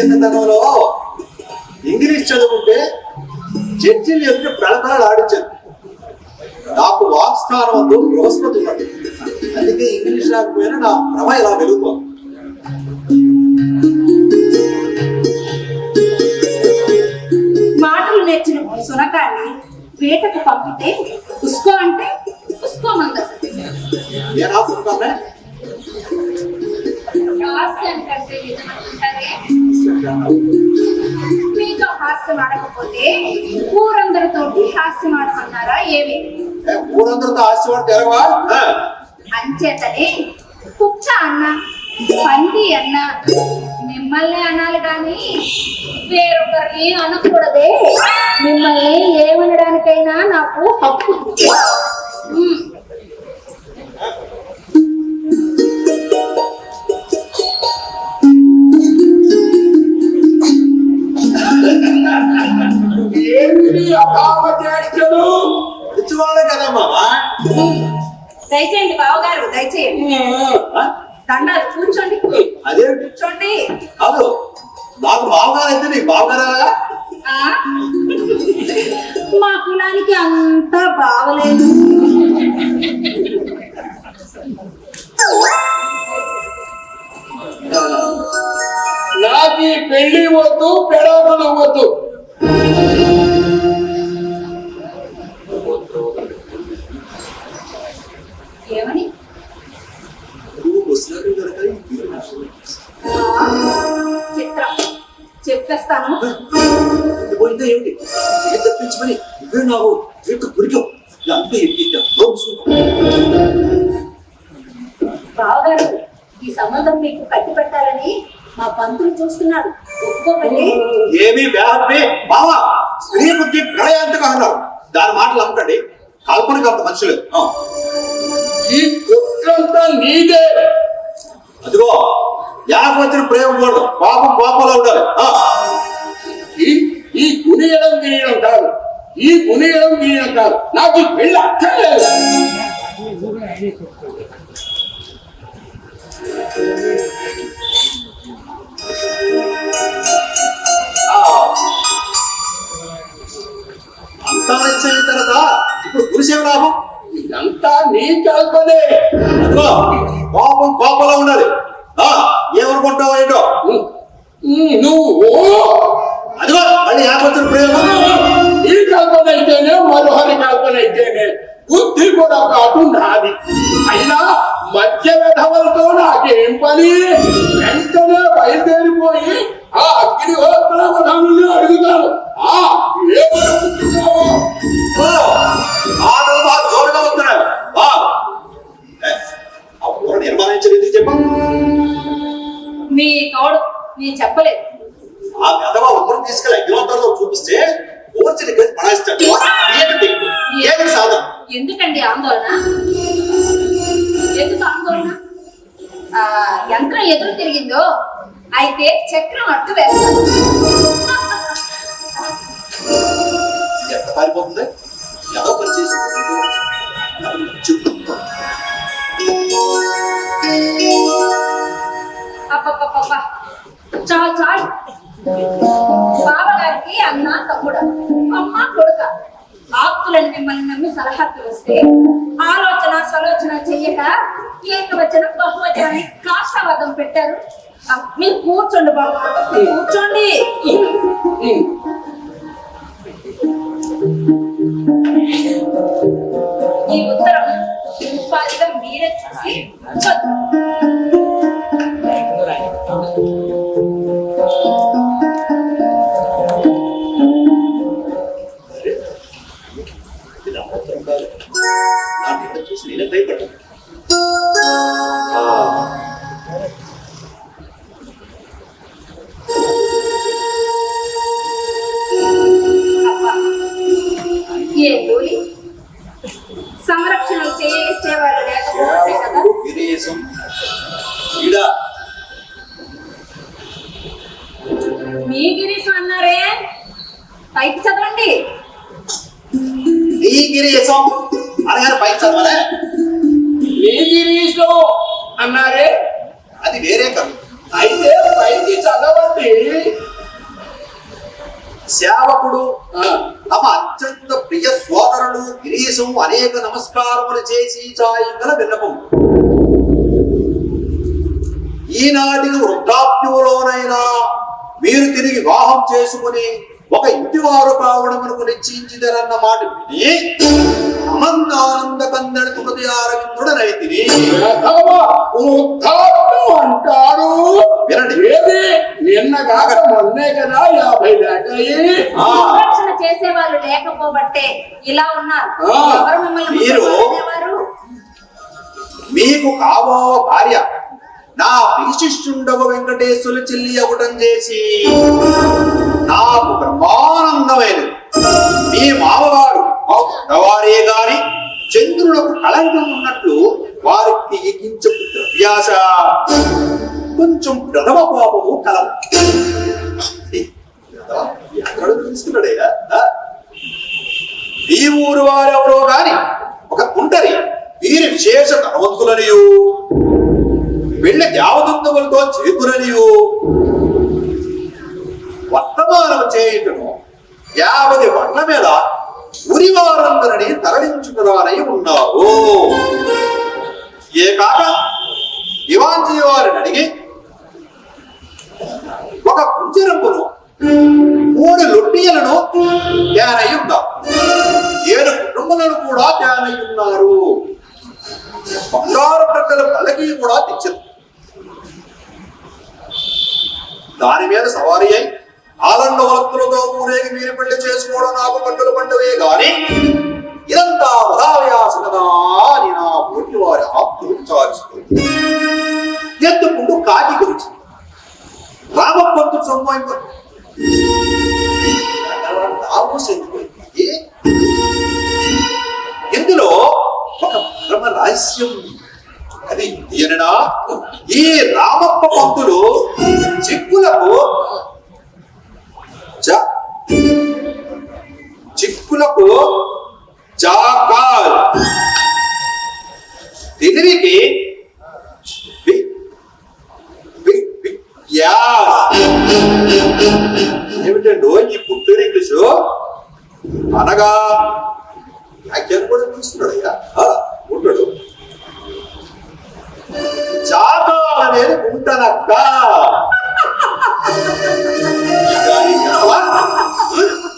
చిన్నతనంలో ఇంగ్లీష్ చదువుకుంటే జడ్జిలు ఎదురు ప్రళకాలు ఆడించారు. నాకు వాక్స్థానం వద్దు బృహస్పతి ఉన్నది. అందుకే ఇంగ్లీష్ రాకపోయినా నా ప్రభ ఇలా వెలుగుతోంది? మాటలు నేర్చిన సునకాన్ని వేటకు పంపితే ఉస్కో అంటే నిజమంటారే మీతో హాస్యం ఆడకపోతే ఊరందరితోటి హాస్యం ఆడమన్నారా ఏమి? ఊరందరితో ఆశీర్వాదం తెరవా అంచేతనే కుక్క అన్న పంది అన్న మిమ్మల్ని అనాలి కానీ వేరొకరిని అనకూడదే. మిమ్మల్ని ఏమనడానికైనా నాకు హక్కు ఏమిటి అభావ చేష్టలు పిచ్చివాళ్ళే కదా మామా. దయచేయండి బావగారు దయచేయండి? దండాలు కూర్చోండి. అదేంటి కూర్చోండి. కాదు నాకు బావగారు అయితే నీకు బావగారా బావగారు ఈ సంబంధం మీకు కట్టి పెట్టాలని మా పంతులు చూస్తున్నారు. ఒప్పుకోకండి. ఏమీ వ్యాపే బావా స్త్రీ బుద్ధి ప్రళయాంతగా అన్నారు దాని మాటలు అమ్మకండి కల్పనకు అంత మనుషులు. ఆ, ఈ కుట్రంతా నీదే. అదిగో యాకొచ్చిన ప్రేమ కూడా పాపం పాపంలో ఉండాలి. ఆ, ఈ ఈ గునియడం గీయడం కాదు ఈ గునియడం గీయడం కాదు. నాకు ఈ పెళ్ళి అక్కర్లేదు ఆ. అంతా నిశ్చయిన తర్వాత ఇప్పుడు గురిసేవ లాభం? ఇదంతా నీ కల్పనే. కోపం కోపంలో ఉండాలి. ఆ, ఏమనుకుంటావు ఏంటో? నువ్వు అదిగో మళ్ళీ యాకొచ్చిన ప్రేమ ఈ కల్పన అయితేనే మరోహరి కల్పన అయితేనే బుద్ధి కూడా కాదు నాది. అయినా మధ్య విధవలతో నాకేం పని? వెంటనే బయలుదేరిపోయి ఆ అగ్నిహోత్రాన్ని అడుగుతాను. ఆ మీ తోడు నేను చెప్పలేదు. ఆ పెద్దవా ఊరు తీసుకెళ్ళి అగ్నిహోత్రంలో చూపిస్తే ఊర్చిని కలిసి పడాయిస్తాడు ఏమిటి? ఏమిటి సాధన? ఎందుకండి ఆందోళన? ఎందుకు ఆందోళన? యంత్రం ఎదురు తిరిగిందో అయితే చక్రం అట్టు వేస్తాను ఎంత పారిపోతుంది? ఏదో పని చేసి చెప్పు అబ్బబ్బబ్బబ్బా. చాలు చాలు. బావగారికి అన్న తమ్ముడు అమ్మ కొడుక. ఆప్తులను మిమ్మల్ని నమ్మి సలహాలు వస్తే ఆలోచన సలోచన చెయ్యక ఏకవచన బహువచనాన్ని కాష్టవాదం పెట్టారు. మీరు కూర్చోండి బాబు. కూర్చోండి. ఈ ఉత్తరం ఉపాధిగా మీరే చూసి చదువు. చూసి ఈనాటి వృద్ధాప్యంలోనైనా మీరు తిరిగి వివాహం చేసుకుని ఒక ఇంటి వారు కావడమునకు నిశ్చయించిదరన్న మాట విని ఆనందానంద కందడి తుమతి ఆరవిందుడనైతిని ప్రథమ వృద్ధాప్యం అంటారు. వినండి. ఏది? నిన్న కాక మొన్నే కదా యాభై దాటాయి ఆ, సంరక్షణ చేసే వాళ్ళు లేకపోబట్టే ఇలా ఉన్నారు. మీరు-? మీకు కావో భార్య. నా విశిష్టుండవ వెంకటేశ్వర చెల్లి అవటం చేసి నాకు బ్రహ్మానందమైనది. మీ మామగారు వారే గాని చంద్రులకు కళంకం ఉన్నట్లు వారికి ఎగించు ద్రవ్యాస కొంచెం ప్రథమ పాపము కలం ఎక్కడ తీసుకున్నాడయ్యా ఈ ఊరు వారెవరో గాని ఒక కుంటరి వీరి విశేష ధనవంతులనియు వెళ్ళ దేవదంతములతో చేతురనియు వర్తమానం చేయుటను యావది వండ్ల మీద ఉరివారందరిని తరలించుకురానై ఉన్నారు ఏ కాక? ఇవాంజీ వారిని అడిగి ఒక కుంజరంపును మూడు లొట్టియలను తేనై ఉన్నారు ఏడు కుటుంబాలను కూడా తేనై ఉన్నారు బంగారు ప్రజల కలకి కూడా తెచ్చారు దాని మీద సవారీ అయి ఆలండ భక్తులతో ఊరేగి మీరు పెళ్ళి చేసుకోవడం నాకు పంటలు పండువే గాని ఇదంతా వృధావ్యాస కదా అని నా పూర్తి వారి ఆప్తులు విచారిస్తుంది ఎత్తుకుంటూ కాకి గురించి. రామపంతుడు సొమ్మైపు ఇందులో ఒక పరమ రహస్యం అది ఈ రామప్ప పంతులు చిక్కులకు చిక్కులకు జాకాల్. తెలివికి ఏమిటండో ఈ పుట్టూరు ఇంగ్లీషు? అనగా వ్యాఖ్యానం కూడా చూస్తున్నాడయ్యా అయ్యా ఉంటాడు. జాతర అనేది ఉంటానక్క Ладно.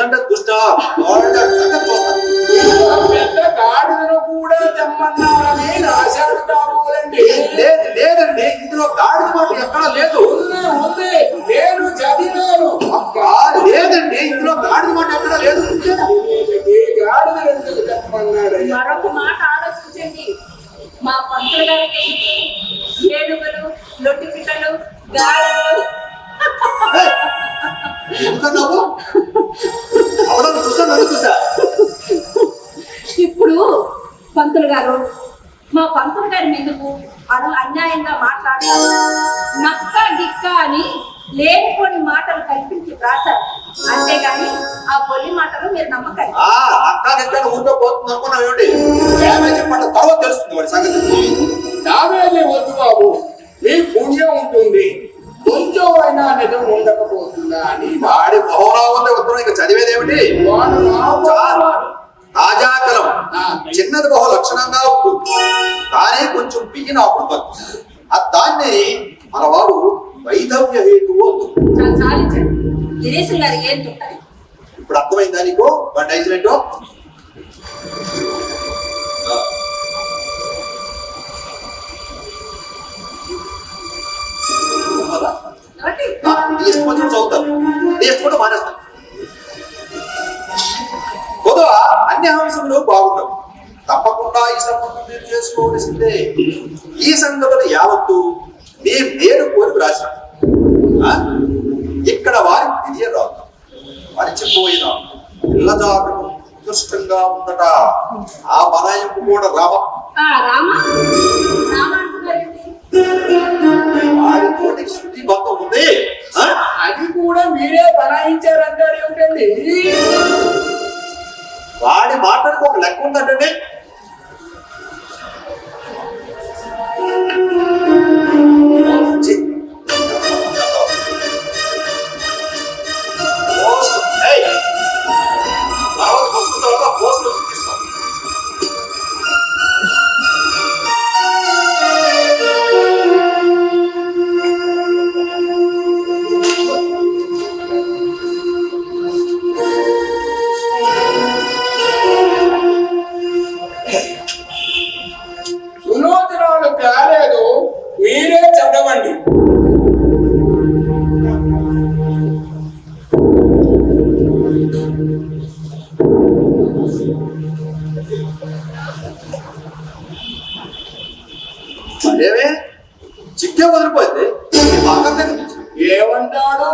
నిజంట దుష్ట. గాడిదను కూడా తెమ్మన్నారని రాశాడు కాబోలండి లేదు లేదండి. ఇందులో గాడిద మాట ఎక్కడ లేదు. ఉంది ఉంది. నేను చదివాను. అబ్బా లేదండి. ఇందులో గాడిద మాట ఎక్కడ లేదు. గాడిద ఎందుకు తెమ్మన్నాడు మరొక మాట ఆలోచించండి. మా పంతులు గారికి ఏనుగులు లొట్టు పిట్టలు గాడిదలు ఎందుకన్నావు? అవడం చూసా నన్ను చూసా? ఇప్పుడు పంతులు గారు మా పంతులు గారి మీదకు అను అన్యాయంగా మాట్లాడారు నక్క గిక్క అని లేనిపోని మాటలు కల్పించి రాశారు. అంతేగాని ఆ పొల్లి మాటలు మీరు నమ్మకండి. ఆ అక్క ఎక్కడ ఊరికే పోతుంది అనుకున్నావు ఏమిటి? డ్యామేజ్ పడ్డ తర్వాత తెలుస్తుంది వాడి సంగతి. డామేజీ వద్దు బాబు. మీ పుణ్యం ఉంటుంది. కొంచెం అయినా నిజం ఉండకపోతుందా అని వాడి మొహంలో ఉంది ఉత్తరం ఇక నా చాలు. వాడు. తాజాకలం. చిన్నది బహు లక్షణంగా ఉంటుంది. కానీ కొంచెం బిగిన అప్పుడు ఆ దాన్ని మన వాడు వైధవ్య చెప్తారు ఇప్పుడు అర్థమైందా నీకు? వాడి నైజం ఏంటో? మీరే ఏమిటండి వాడి మాటలకు ఒక లెక్క ఉందంటే మీరే చదవండి. అదేమే చిక్కే నుంచి. ఏమంటాడు?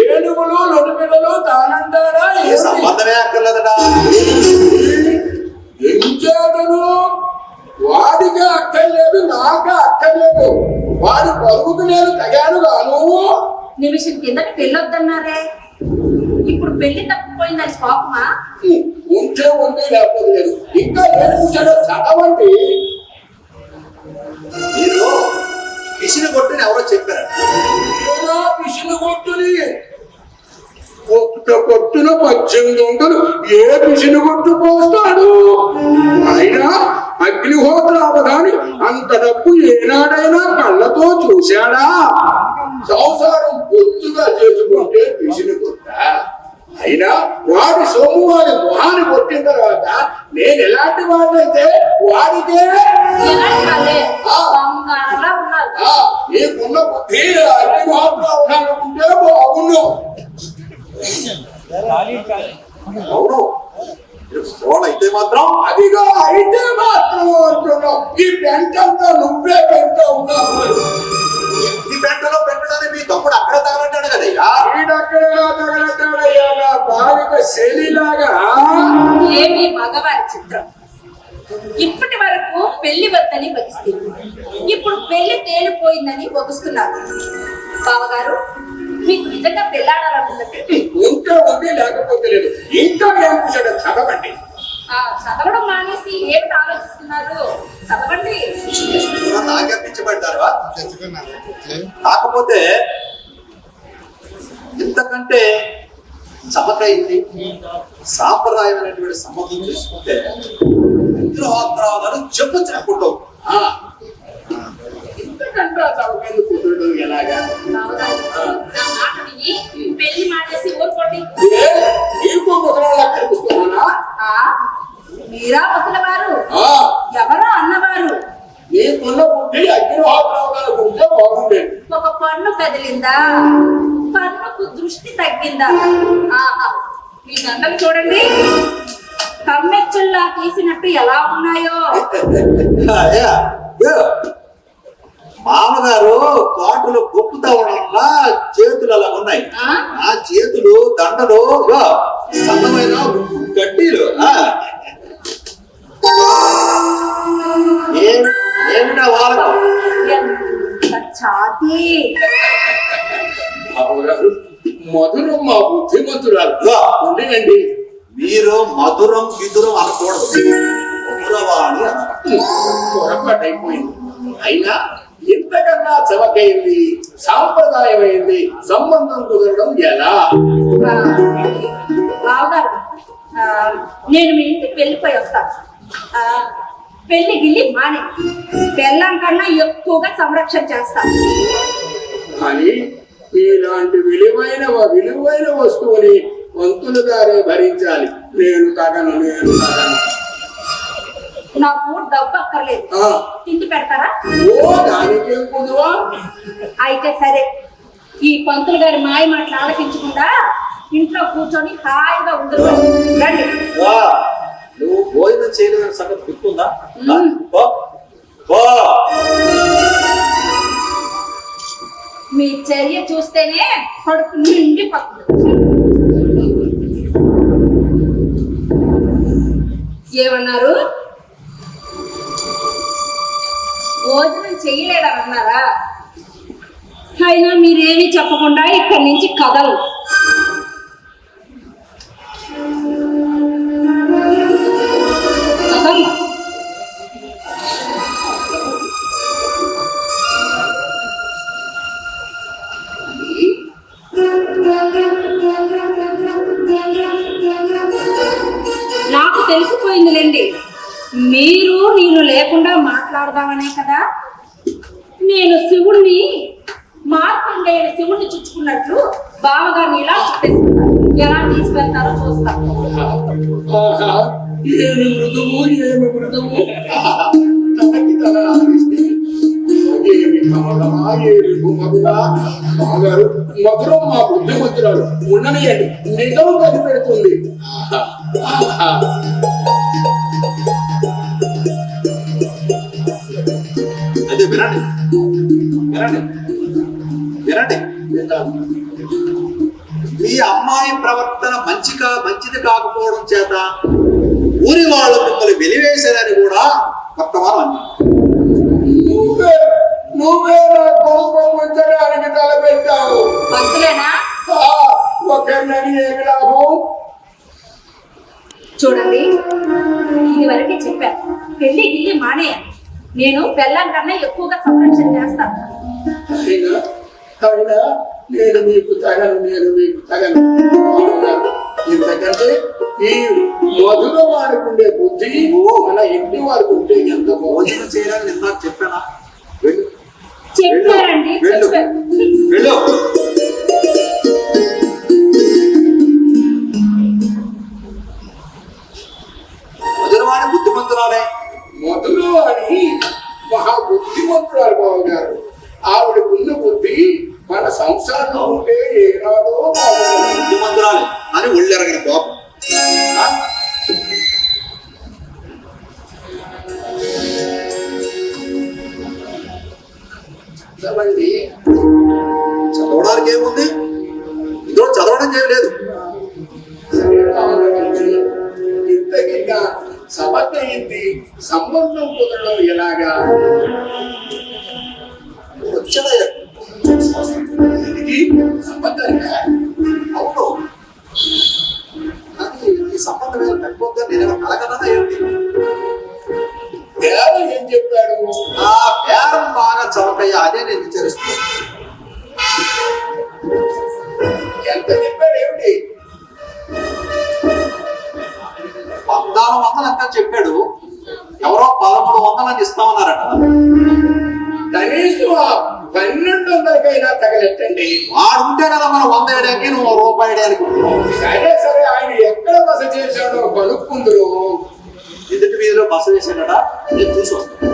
ఏనుగులు లొడిపిల్లలు తానంటారా? ఏ? సంబంధమే అక్కర్లేదట ఎంచేతను వాడికి అక్కర్లేదు నాకు అక్కర్లేదు. వాడి పరుగుకు నేను తగాను గాను. నిమిషం కిందకి పెళ్ళొద్దన్నారే. ఇప్పుడు పెళ్ళి తప్పిపోయిందని కోపమా ఉంటే ఉంది లేకపోతే లేదు. ఇంకా ఏం కూర్చోడో చదవండి. మీరు పిసిని కొట్టుని ఎవరో చెప్పారు. పిసిని కొట్టుని? ఒక్క కొట్టున పద్దెనిమిది వందలు. ఏ పిసిని కొట్టు పోస్తాడు? అయినా అగ్నిహోత్ర అవధాని అంత డబ్బు ఏనాడైనా కళ్ళతో చూశాడా? సంసారం పొత్తుగా చేసుకుంటే పిసిని కొట్ట అయినా వాడి సొమ్ము వాడి మొహాన్ని కొట్టిన తర్వాత నేను ఎలాంటి వాడినైతే వాడికే ఆ, నీకున్న బుద్ధి అవధానం ఉంటే బాగుండు తేలిపోయిందని వగుస్తున్నారు. బావగారు మీకు నిజంగా పెళ్ళాడాలనుకుంటే ఉంది లేకపోతే లేదు. ఇంకా చదవండి. ఆ, చదవడం మానేసి ఏమిటి ఆలోచిస్తున్నారు? చదవండి. నాకే కాకపోతే ఇంతకంటే చమకైంది సాంప్రదాయమైనటువంటి సంబంధం చేసుకుంటే విగ్రహోత్తరాలను చెప్పు చెప్పకుండా ఆ, ఇంతకంటే చదవకేందుకు కుదరదు ఎలాగా పెళ్ళి మానేసి ఊరుకోండి. ఏ? నీకు ముసలాళ్ళ కనిపిస్తున్నానా? ఆ, మీరా ముసలివారు? ఆ, ఎవరో అన్నవారు? నీకున్న బుద్ధి అగ్నిహోత్రాలు ఉంటే బాగుండేది. ఒక పన్ను కదిలిందా? పన్నుకు దృష్టి తగ్గిందా? మీ దండలు చూడండి. కమ్మెచ్చుల్లా తీసినట్టు ఎలా ఉన్నాయో? మామగారు తోటలో గొప్పు తవ్వడం వల్ల చేతులు అలా ఉన్నాయి. ఆ? చేతులు దండలు సన్నమైన గడ్డీలు. ఏమిటా మధురం మా బుద్ధిమంతురాలు. ఇగో, ఉండేయండి మీరు మధురం విధురం అనకూడదు. మధురవాణి అన్నారు పొరపాటు అయిపోయింది అయినా ఇంతకన్నా చవకైంది సాంప్రదాయమైంది సంబంధం కుదరడం ఎలా? బావగారు నేను మీ ఇంటికి వెళ్ళిపోయి వస్తాను. పెళ్ళి గిల్లి మానే. బెల్లం కన్నా ఎక్కువగా సంరక్షణ చేస్తాను. కానీ ఇలాంటి విలువైన విలువైన వస్తువుని పంతులు గారే భరించాలి. నేను తగను నేను తగను. నాకు డబ్బు అక్కర్లేదు. తిండి పెడతారా? ఓ దానికేం కుదువా? అయితే సరే. ఈ పంతులు గారి మాయ మాటలు ఆలకించకుండా ఇంట్లో కూర్చొని హాయిగా రండి. వా, నువ్వు భోజనం చేయలేదని సంగతి గుర్తుందా. మీ చర్య చూస్తేనే కడుపు నిండి ఏమన్నారు? భోజనం చేయలేదని అన్నారా అయినా మీరేమి చెప్పకుండా ఇక్కడి నుంచి కదలు నాకు తెలిసిపోయిందిలేండి. మీరు నేను లేకుండా మాట్లాడదామనే కదా? నేను శివుణ్ణి మార్కండేయుడు శివుణ్ణి చుచ్చుకున్నట్లు బావగారిని ఇలా చుట్టేసుకున్నాను ఎలా తీసుకెళ్తారో చూస్తాను ఏమి మృదువు ఏమి మృదువు? ఆహా, తనకి తన ఆడిస్తే ఏమి కమలమా ఏమి గుమగుమా బాగారు మధురం మా బుద్ధిమంతురాలు. ఉండనియండి నిజం కది అదే వినండి. వినండి. వినండి. మీ అమ్మాయి ప్రవర్తన మంచిగా మంచిది కాకపోవడం చేత ఊరి వాళ్ళు మిమ్మల్ని వెలివేశారని కూడా అన్నారు. నువ్వే నువ్వే నా కోపం ఉంచడానికి తలపెట్టావు. ఒకరినని ఏమి లాభం? చూడండి ఇది వరకే చెప్పాను పెళ్ళి గిల్లి మానేయాలి. నేను బెల్లం కన్నా ఎక్కువగా సంరక్షణ చేస్తాను. నేను మీకు తగను నేను మీకు తగను? ఎందుకంటే ఈ మధుర వాడుకుండే బుద్ధి మన ఇంటి వారికి ఉంటే ఎంత భోజనం చేయాలని ఇందాక చెప్పానా? చెప్పారండి వెళ్ళు. చెప్పారు. వెళ్ళు. మధురవాణి బుద్ధిమంతురాలే మధుర అని మహా బుద్ధిమంతురాలు బాగున్నారు ఆవిడకున్న బుద్ధి మన సంసారంలో ఉంటే ఏనాడో బుద్ధిమంతురాలే అని ఒళ్ళెరగిన కోపం చదవడానికి ఏముంది సంబంధం కుదరడం ఎలాగా? వచ్చిన అవును. ఈ సంబంధం ఏం నేను కలగనా ఏంటి? ఏం చెప్పాడు? ఆ బేరం బాగా చవకయ్య అదే నేను ఎంత చెప్పాడు ఏమిటి? పద్నాలుగు వందలు అంతా చెప్పాడు. ఎవరో పదమూడు వందలని ఇస్తామన్నారట కనీసం పన్నెండు వందలకైనా తగలెట్టండి. వాడు ఉంటే కదా మనం వంద వేయడానికి నువ్వు రూపాయి వేయడానికి సరే సరే ఆయన ఎక్కడ బస చేశాడో కనుక్కుందరు. ఎదుటి వీధిలో బస వేసాడట నేను చూసి వస్తాను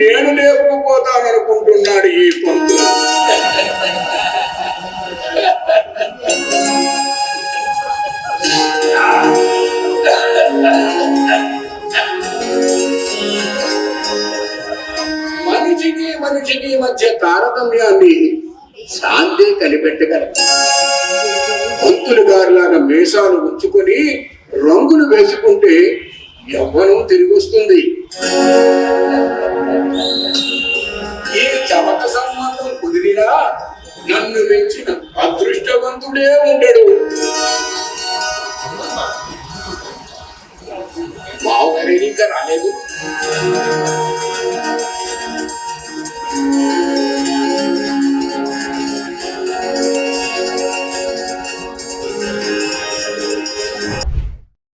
నేను లేపుకుపోతాననుకుంటున్నాడు ఈ పంతులు. మనిషికి మనిషికి మధ్య తారతమ్యాన్ని శాంతి కనిపెట్టగల భక్తులు గారులాన మేషాలు ఉంచుకొని రంగులు వేసుకుంటే యవ్వనం తిరిగి వస్తుంది ఈ చమక సంబంధం కుదిరినా నన్ను మెచ్చిన అదృష్టవంతుడే ఉండడు. బావగారు ఇంకా రాలేదు.